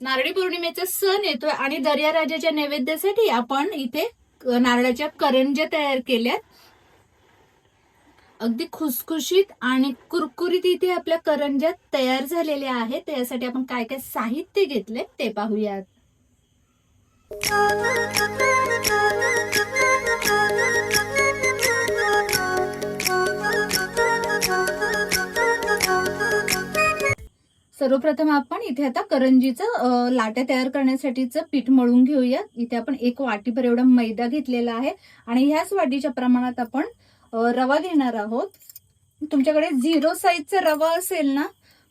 नारळी पौर्णिमेचा सण येतोय आणि दर्याराजाच्या नैवेद्यासाठी आपण इथे नारळाच्या करंज्या तयार केल्यात. अगदी खुसखुशीत आणि कुरकुरीत इथे आपल्या करंज्या तयार झालेल्या आहेत. त्यासाठी आपण काय काय साहित्य घेतले ते पाहूयात. सर्वप्रथम आपण इथे आता करंजीचं लाट्या तयार करण्यासाठीचं पीठ मळून घेऊया इथे आपण एक वाटीभर एवढा मैदा घेतलेला आहे आणि ह्याच वाटीच्या प्रमाणात आपण रवा घेणार आहोत. तुमच्याकडे झिरो साईजचा रवा असेल ना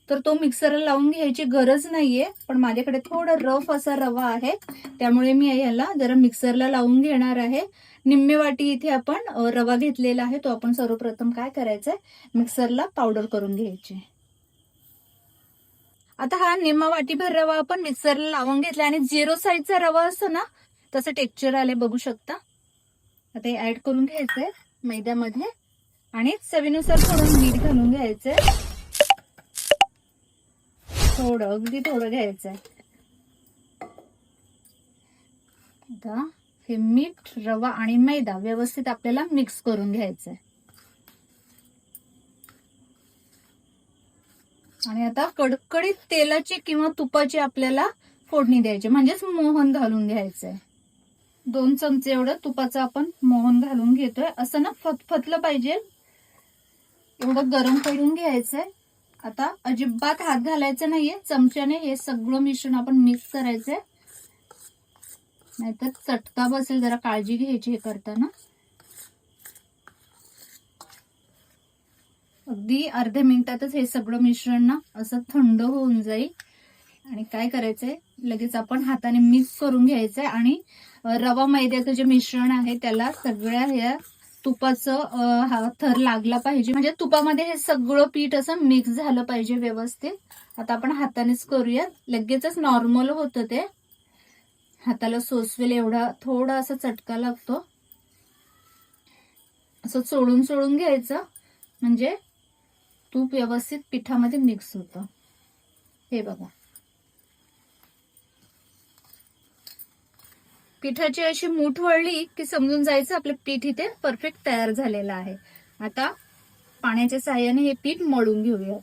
तर तो मिक्सरला लावून घ्यायची गरज नाहीये. पण माझ्याकडे थोडा रफ असा रवा आहे त्यामुळे मी याला जरा मिक्सरला लावून घेणार आहे. निम्मे वाटी इथे आपण रवा घेतलेला आहे तो आपण सर्वप्रथम काय करायचंय? मिक्सरला पावडर करून घ्यायची. आता हा निम्मा वाटीभर रवा आपण मिक्सरला लावून घेतला आणि झिरो साईजचा रवा असतो ना तसं टेक्स्चर आले बघू शकता. आता हे ऍड करून घ्यायचंय मैद्यामध्ये आणि चवीनुसार थोडं मीठ घालून घ्यायचंय. थोडं अगदी थोडं घ्यायचंय. हे मीठ रवा आणि मैदा व्यवस्थित आपल्याला मिक्स करून घ्यायचंय. आणि आता कडकडीत तेलाची किंवा तुपाची आपल्याला फोडणी द्यायची. म्हणजेच मोहन घालून घ्यायचंय. दोन चमचे एवढं तुपाचं आपण मोहन घालून घेतोय. असं ना फतफतलं पाहिजे. एवढं गरम करून घ्यायचंय. आता अजिबात हात घालायचा नाहीये. चमच्याने हे सगळं मिश्रण आपण मिक्स करायचंय. नाहीतर चटका बसेल. जरा काळजी घ्यायची हे करताना. अगदी अर्ध्या मिनिटातच हे सगळं मिश्रण ना असं थंड होऊन जाईल. आणि काय करायचंय? लगेच आपण हाताने मिक्स करून घ्यायचंय आणि रवा मैद्याचं जे मिश्रण आहे त्याला सगळ्या ह्या तुपाचं हा थर लागला पाहिजे. म्हणजे तुपामध्ये हे सगळं पीठ असं मिक्स झालं पाहिजे व्यवस्थित. आता आपण हातानेच करूयात. लगेचच नॉर्मल होतं ते. हाताला सोसवेल एवढा थोडा असा चटका लागतो. असं चोळून चोळून घ्यायचं. म्हणजे तूप व्यवस्थित पिठामध्ये मिक्स होतं. हे बघा. पिठाची अशी मूठ वळली की समजून जायचं आपलं पीठ इथे परफेक्ट तयार झालेलं आहे. आता पाण्याच्या साह्याने हे पीठ मळून घेऊया.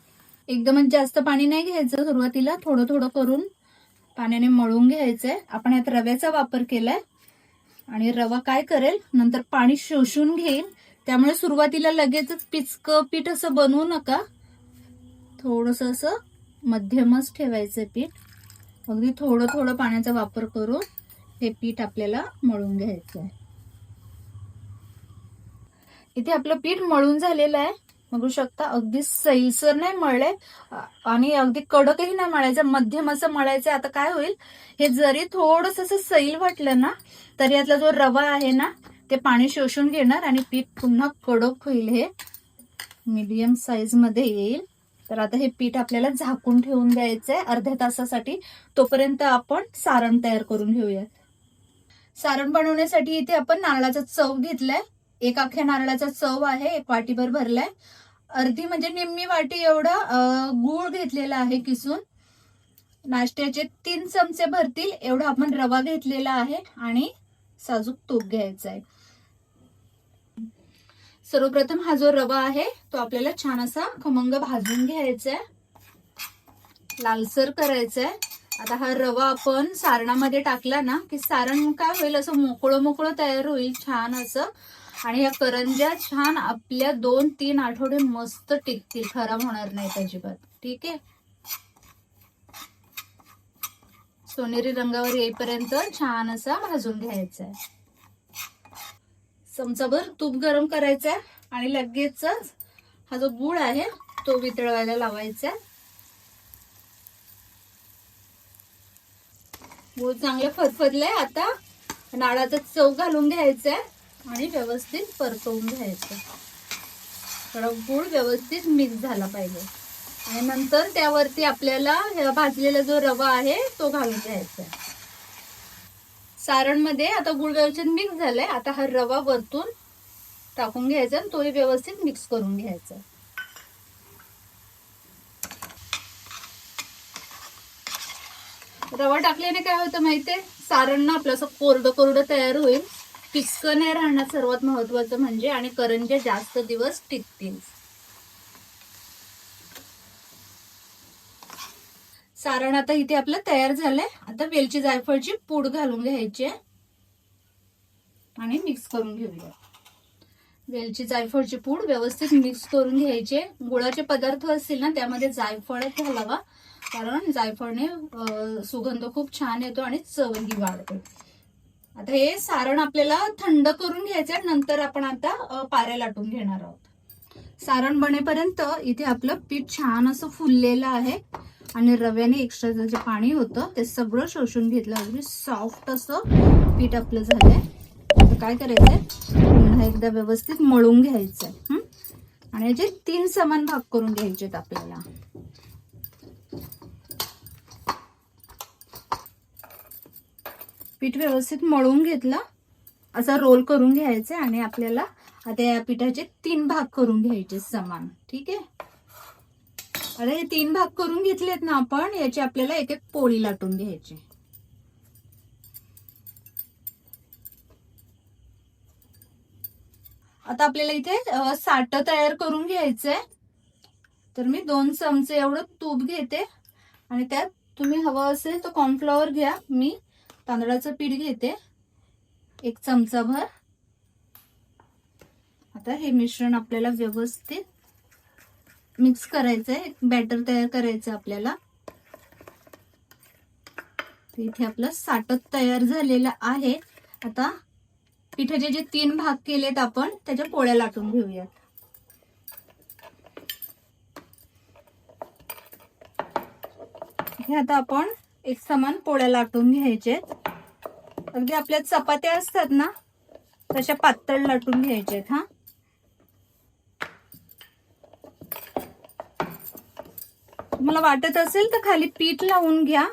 एकदमच जास्त पाणी नाही घ्यायचं. सुरुवातीला थोडं थोडं करून पाण्याने मळून घ्यायचंय. आपण यात रव्याचा वापर केलाय. आणि रवा काय करेल? नंतर पाणी शोषून घेईल. त्यामुळे सुरुवातीला लगेचच पिचकं पीठ असं बनवू नका. थोडस असं मध्यमच ठेवायचं पीठ. अगदी थोडं थोडं पाण्याचा वापर करून हे पीठ आपल्याला मळून घ्यायचं आहे. इथे आपलं पीठ मळून झालेलं आहे. बघू शकता अगदी सैलसर नाही मळलंय आणि अगदी कडकही नाही मळायचं. मध्यम असं मळायचं आता काय होईल? हे जरी थोडस असं सैल वाटलं ना तरी यातला जो रवा आहे ना ते पाणी शोषून घेणार आणि पीठ पुन्हा कडक होईल हे. मीडियम साईजमध्ये येईल. तर आता हे पीठ आपल्याला झाकून ठेवून द्यायचंय अर्ध्या तासासाठी. तोपर्यंत आपण सारण तयार करून घेऊयात. सारण बनवण्यासाठी इथे आपण नारळाचा चव घेतलाय. एक अख्ख्या नारळाचा चव आहे. एक वाटीभर भरलाय. अर्धी म्हणजे निम्मी वाटी एवढा गूळ घेतलेला आहे किसून. नाश्त्याचे तीन चमचे भरतील. एवढा आपण रवा घेतलेला आहे. आणि साजूक तूप घ्यायचा आहे. सर्वप्रथम हा जो रवा आहे तो आपल्याला छान असा खमंग भाजून घ्यायचा आहे लालसर करायचा आहे आता हा रवा आपण सारणामध्ये टाकला ना की सारण काय होईल असं मोकळं मोकळं तयार होईल छान असं. आणि या करंज्या छान आपल्या दोन तीन आठवडे मस्त टिकतील. खराब होणार नाहीत अजिबात. ठीक आहे? सोनेरी रंगावर येईपर्यंत छान असा भाजून घ्यायचा आहे चमचाभर तूप गरम करायचं आहे आणि लगेचच हा जो गुळ आहे तो वितळवायला लावायचा आहे. गुळ चांगलं फदफदलंय आता. नाळाचा चव घालून घ्यायचंय आणि व्यवस्थित परतवून घ्यायचं थोडं गुळ व्यवस्थित मिक्स झाला पाहिजे. आणि नंतर त्यावरती आपल्याला भाजलेला जो रवा आहे तो घालून घ्यायचा आहे. सारणमध्ये आता गुळ व्यवस्थित मिक्स झालंय. आता हा रवा वरतून टाकून घ्यायचा आणि तोही व्यवस्थित मिक्स करून घ्यायचा. रवा टाकल्याने काय होतं माहितीये? सारण ना आपलं असं कोरडं कोरडं तयार होईल. टिचकं नाही राहणार. सर्वात महत्वाचं म्हणजे आणि करंज्या जास्त दिवस टिकतील. सारण आता इथे आपलं तयार झालंय. आता वेलची जायफळची पूड घालून घ्यायची आणि मिक्स करून घेऊया. वेलची जायफळची पूड व्यवस्थित मिक्स करून घ्यायचे गुळाचे पदार्थ असतील ना त्यामध्ये जायफळच घालावा. कारण जायफळने सुगंध खूप छान येतो आणि चवही वाढते. आता हे सारण आपल्याला थंड करून घ्यायचं नंतर आपण आता पाऱ्या लाटून घेणार आहोत. सारण बनेपर्यंत इथे आपलं पीठ छान असं फुललेलं आहे. आणि रव्याने एक्स्ट्राचं जे पाणी होतं ते सगळं शोषून घेतलं. अगदी सॉफ्ट असं पीठ आपलं झालंय. काय करायचंय? पुन्हा एकदा व्यवस्थित मळून घ्यायचंय. आणि याचे तीन समान भाग करून घ्यायचेत आपल्याला. पीठ व्यवस्थित मळून घेतलं. असा रोल करून घ्यायचा आणि आपल्याला आता या पिठाचे तीन भाग करून घ्यायचे समान. ठीक आहे? आता हे तीन भाग करून घेतलेत ना आपण याची आपल्याला एक एक पोळी लाटून घ्यायची. आता आपल्याला इथे साठ तयार करून घ्यायचंय. तर मी दोन चमचे एवढं तूप घेते. आणि त्यात तुम्ही हवं असेल तर कॉर्नफ्लॉवर घ्या. मी तांदळाचं पीठ घेते. एक चमचा भर आता हे मिश्रण आपल्याला व्यवस्थित मिक्स करायचंय. आहे बॅटर तयार करायचं आपल्याला. इथे आपलं साटत तयार झालेलं आहे. आता पिठाचे जे तीन भाग केलेत आपण त्याच्या पोळ्या लाटून घेऊयात. हे आता आपण एक समान पोळ्या लाटून घ्यायचे. अगदी आपल्या चपात्या असतात ना तशा पातळ लाटून घ्यायच्यात हा. तुम्हाला वाटत असेल तर खाली पीठ लावून घ्या.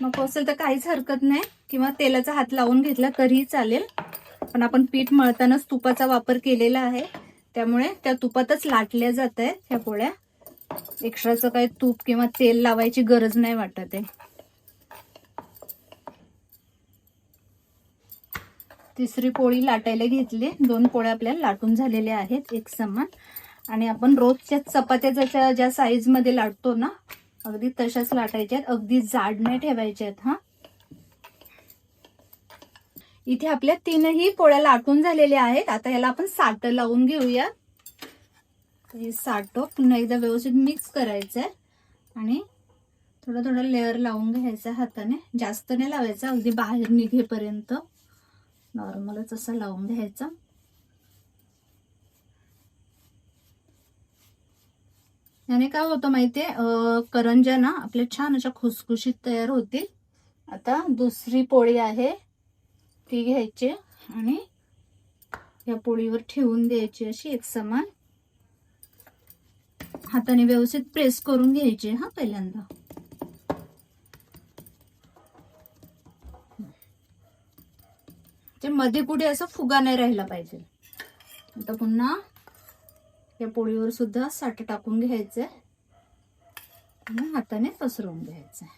नको असेल तर काहीच हरकत नाही. किंवा तेलाचा हात लावून घेतला तरीही चालेल. पण आपण पीठ मळतानाच तुपाचा वापर केलेला आहे. त्यामुळे त्या तुपातच लाटल्या जात आहेत ह्या पोळ्या. एक्स्ट्राचं काही तूप किंवा तेल लावायची गरज नाही वाटत आहे. तिसरी पोळी लाटायला घेतली. दोन पोळ्या आपल्याला लाटून झालेल्या आहेत. एक समान. आणि आपण रोजच्या चपात्या जशा ज्या साईजमध्ये लाटतो ना अगदी तशाच लाटायच्या आहेत. अगदी जाड नाही ठेवायच्या आहेत हा. इथे आपल्या तीनही पोळ्या लाटून झालेल्या आहेत. आता याला आपण साठ लावून घेऊया. हे साठ पुन्हा एकदा व्यवस्थित मिक्स करायचंय. आणि थोडं थोडं लेअर लावून घ्यायचं हाताने. जास्त नाही लावायचं अगदी बाहेर निघेपर्यंत. नॉर्मलच असं लावून घ्यायचं. याने काय होतं माहितीये? करंज्या ना आपल्या छान अशा खुसखुशीत तयार होतील. आता दुसरी पोळी आहे. ती घ्यायची आणि या पोळीवर ठेवून द्यायची अशी एक समान. हाताने व्यवस्थित प्रेस करून घ्यायची हा पहिल्यांदा. म्हणजे ते मध्ये कुठे असं फुगा नाही राहिला पाहिजे. आता पुन्हा या पोळीवर सुद्धा साठ टाकून घ्यायचंय. आणि हाताने पसरवून घ्यायचंय.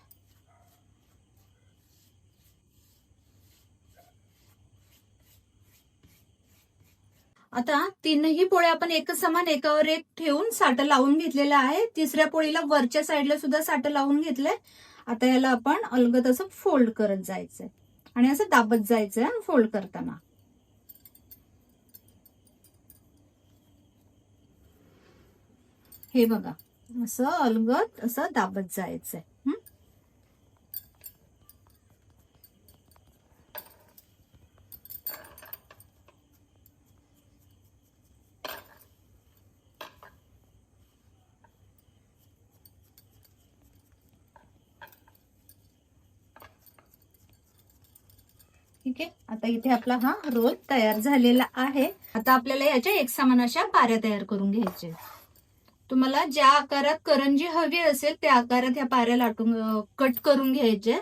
आता तीनही पोळ्या आपण एक समान एकावर एक ठेवून साठ लावून घेतलेलं आहे. तिसऱ्या पोळीला वरच्या साईडला सुद्धा साठ लावून घेतलंय. आता याला आपण अलगद असं फोल्ड करत जायचंय. आणि असं दाबत जायचंय फोल्ड करताना. हे बघा. असं अलगद असं दाबत जायचंय. ठीक आहे? आता इथे आपला हा रोल तयार झालेला आहे. आता आपल्याला याच्या एक समान अशा पाऱ्या तयार करून घ्यायच्या तुम्हाला ज्या आकारात करंजी हवी असेल त्या आकारात ह्या पाऱ्या लाटून कट करून घ्यायच्या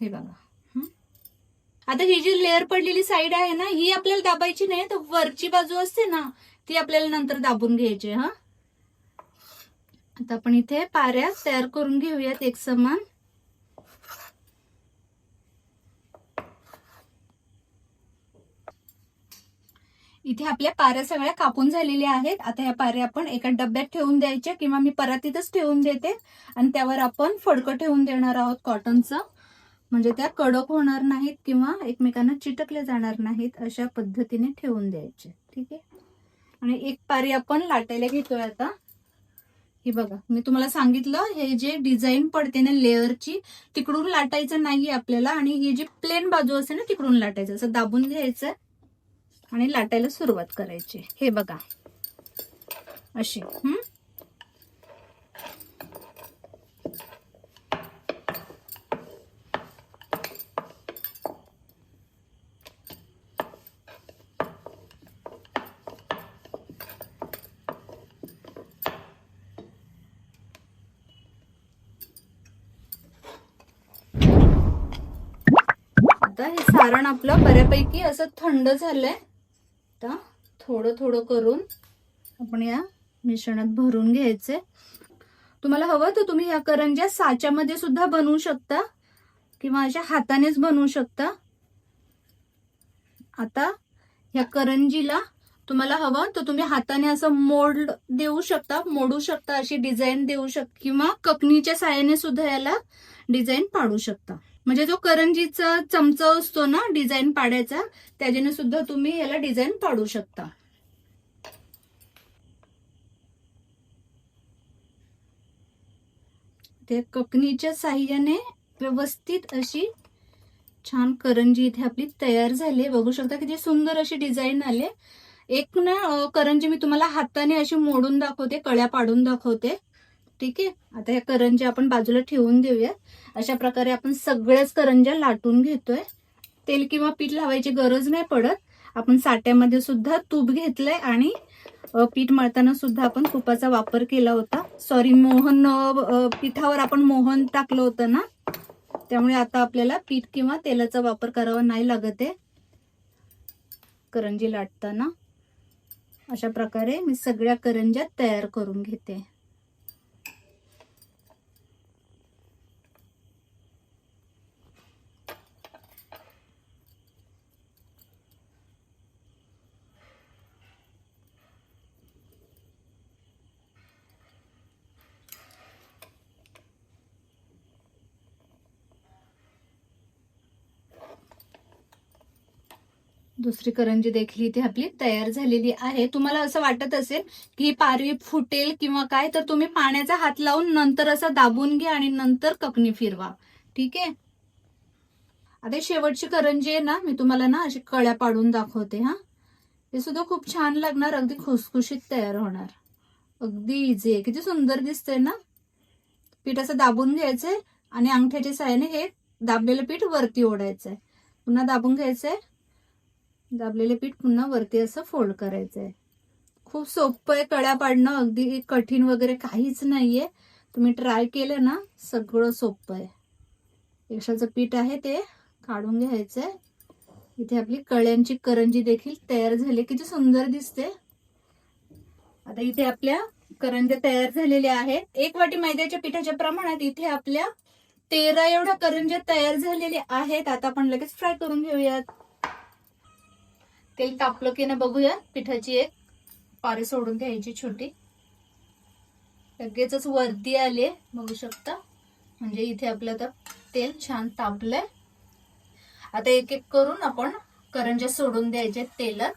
हे बघा. आता ही जी लेअर पडलेली साईड आहे ना ही आपल्याला दाबायची नाही तर वरची बाजू असते ना ती आपल्याला नंतर दाबून घ्यायची हा? आता आपण इथे पाऱ्या तयार करून घेऊयात एक समान. इथे आपल्या पाऱ्या सगळ्या कापून झालेल्या आहेत. आता ह्या पाऱ्या आपण एका डब्यात ठेवून द्यायच्या किंवा मी परातीतच ठेवून देते. आणि त्यावर आपण फडकं ठेवून देणार आहोत कॉटनचं म्हणजे त्या कडक होणार नाहीत किंवा एकमेकांना चिटकले जाणार नाहीत अशा पद्धतीने ठेवून द्यायचे. ठीक आहे? आणि एक पारी आपण लाटायला घेतोय आता. हे बघा मी तुम्हाला सांगितलं हे जे डिझाईन पडते ना लेअरची तिकडून लाटायचं नाहीये आपल्याला. आणि ही जी प्लेन बाजू असते ना तिकडून लाटायचं. असं दाबून घ्यायचं. आणि लाटायला सुरुवात करायची. हे बघा. अशी. हम्म आता हे सारण आपलं बऱ्यापैकी असं थंड झालंय. आता थोडं थोडं करून आपण या मिश्रणात भरून घ्यायचे. तुम्हाला हवं तर तुम्ही या करंज्या साच्यामध्ये सुद्धा बनवू शकता किंवा अशा हातानेच बनवू शकता. आता ह्या करंजीला तुम्हाला हवं तर तुम्ही हाताने असं मोल्ड देऊ शकता मोडू शकता अशी डिझाईन देऊ शकता किंवा कपनीच्या साह्याने सुद्धा याला डिझाईन पाडू शकता. म्हणजे जो करंजीचा चमचा असतो ना डिझाईन पाडायचा त्याच्याने सुद्धा तुम्ही याला डिझाईन पाडू शकता. ते ककणीच्या साह्याने व्यवस्थित अशी छान करंजी इथे आपली तयार झाली बघू शकता किती सुंदर अशी डिझाईन आले एक ना करंजी मी तुम्हाला हाताने अशी मोडून दाखवते कळ्या पाडून दाखवते. ठीक आहे? आता ह्या करंज्या आपण बाजूला ठेवून देऊया अशा प्रकारे आपण सगळ्याच करंज्या लाटून घेतोय. तेल किंवा पीठ लावायची गरज नाही पडत. आपण साट्यामध्ये सुद्धा तूप घेतलंय आणि पीठ मळताना सुद्धा आपण तुपाचा वापर केला होता. सॉरी मोहन पिठावर आपण मोहन टाकलं होतं ना? त्यामुळे आता आपल्याला पीठ किंवा तेलाचा वापर करावा नाही लागत आहे. करंजी लाटताना. अशा प्रकारे मी सगळ्या करंज्या तयार करून घेते. दुसरी करंजी देखील इथे आपली तयार झालेली आहे. तुम्हाला असं वाटत असेल की ही पारवी फुटेल किंवा काय तर तुम्ही पाण्याचा हात लावून नंतर असं दाबून घ्या आणि नंतर ककणी फिरवा. ठीक आहे? आता शेवटची करंजी आहे ना मी तुम्हाला ना अशी कळ्या पाडून दाखवते हा. हे सुद्धा खूप छान लागणार अगदी खुसखुशीत तयार होणार. अगदी इझी आहे. किती सुंदर दिसतंय ना? पीठ असं दाबून घ्यायचंय आणि अंगठ्याच्या साहाय्याने हे दाबलेलं पीठ वरती ओढायचंय. पुन्हा दाबून घ्यायचंय. दाबलेले पीठ पुन्हा वरती असं फोल्ड करायचंय. खूप सोपं आहे कळ्या पाडणं अगदी कठीण वगैरे काहीच नाहीये. तुम्ही ट्राय केलं ना सगळं सोपं आहे. यशाचं पीठ आहे ते काढून घ्यायचंय. इथे आपली कळ्यांची करंजी देखील तयार झाली किती सुंदर दिसते. आता इथे आपल्या करंज्या तयार झालेल्या आहेत. एक वाटी मैद्याच्या पिठाच्या प्रमाणात इथे आपल्या तेरा एवढ्या करंज्या तयार झालेल्या आहेत. आता आपण लगेच फ्राय करून घेऊयात. तेल तापलं की ना बघूया. पिठाची एक पारी सोडून घ्यायची छोटी. लगेचच वरती आले बघू शकता. म्हणजे इथे आपलं आता तेल छान तापलंय. आता एक एक करून आपण करंज्या सोडून द्यायचे तेलात.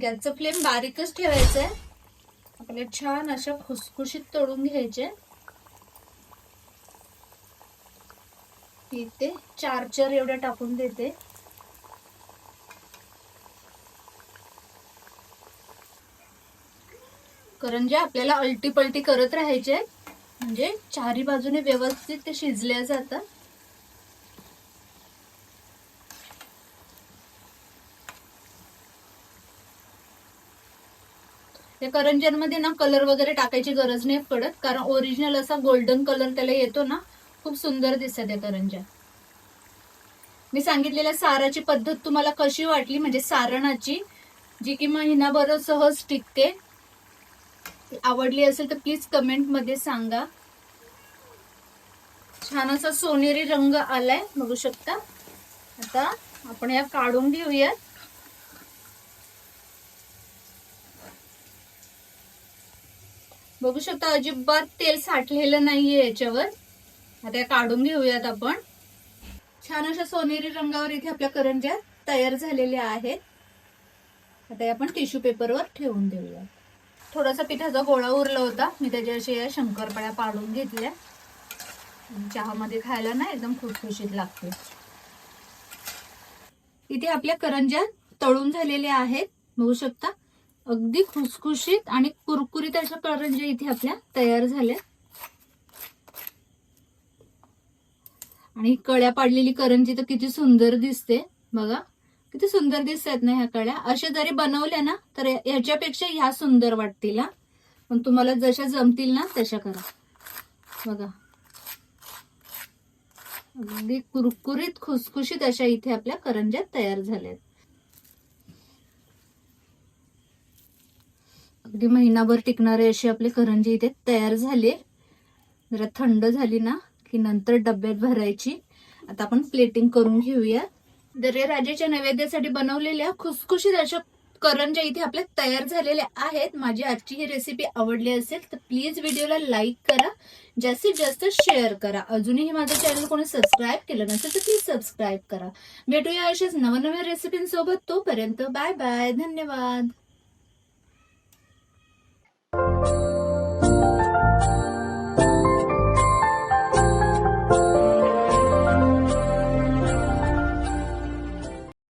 गॅसचं फ्लेम बारीकच ठेवायचं आहे आपल्या छान अशा खुसखुशीत तळून घ्यायचे. इथे चार्जर एवढ्या टाकून देते. करंज्या आपल्याला अलटी पलटी करत राहायचे म्हणजे चारी बाजूने व्यवस्थित ते शिजल्या जातात. या करंज्यांमध्ये ना कलर वगैरे टाकायची गरज नाही पडत कारण ओरिजिनल असा गोल्डन कलर त्याला येतो ना खूप सुंदर दिसत आहे करंज्या मी सांगितलेल्या साराची पद्धत तुम्हाला कशी वाटली? म्हणजे सारणाची जी की महिनाभर सहज टिकते. आवडली असेल तर प्लीज कमेंटमध्ये सांगा. छान असा सोनेरी रंग आलाय बघू शकता. आता आपण या काढून घेऊयात. बघू शकता अजिबात तेल साठलेलं नाहीये याच्यावर. आता काढून घेऊयात आपण. छान अशा सोनेरी रंगावर इथे आपल्या करंज्या तयार झालेल्या आहेत. आता आपण टिश्यू पेपरवर ठेवून देऊया थोडासा पिठाचा गोळा उरला होता. मी त्याच्या अशा या शंकरपाळ्या पाडून घेतल्या. चहामध्ये खायला ना एकदम खुसखुशीत लागते. इथे आपल्या करंज्या तळून झालेल्या आहेत. बघू शकता. अगदी खुसखुशीत आणि कुरकुरीत अशा करंज्या इथे आपल्या तयार झाल्या. आणि कळ्या पाडलेली करंजी तर किती सुंदर दिसते बघा. किती सुंदर दिसतात ना ह्या कळ्या. अशा जरी बनवल्या ना तर ह्याच्यापेक्षा ह्या सुंदर वाटतील हा. पण तुम्हाला जशा जमतील ना तशा करा. बघा. अगदी कुरकुरीत खुसखुशीत अशा इथे आपल्या करंज्या तयार झाल्यात. अगदी महिनाभर टिकणारे अशी आपली करंजी इथे तयार झाली. जरा थंड झाली ना. की नंतर डब्यात भरायची. आता आपण प्लेटिंग करून घेऊया. दर्या राजेच्या नैवेद्यासाठी बनवलेल्या खुसखुशीत अशा करंज्या इथे आपल्या तयार झालेल्या आहेत. माझी आजची ही रेसिपी आवडली असेल तर प्लीज व्हिडिओला लाईक करा. जास्तीत जास्त शेअर करा. अजूनही माझं चॅनल कोणी सबस्क्राईब केलं नसेल तर प्लीज सबस्क्राईब करा. भेटूया अशाच नवनव्या रेसिपींसोबत तोपर्यंत बाय बाय धन्यवाद.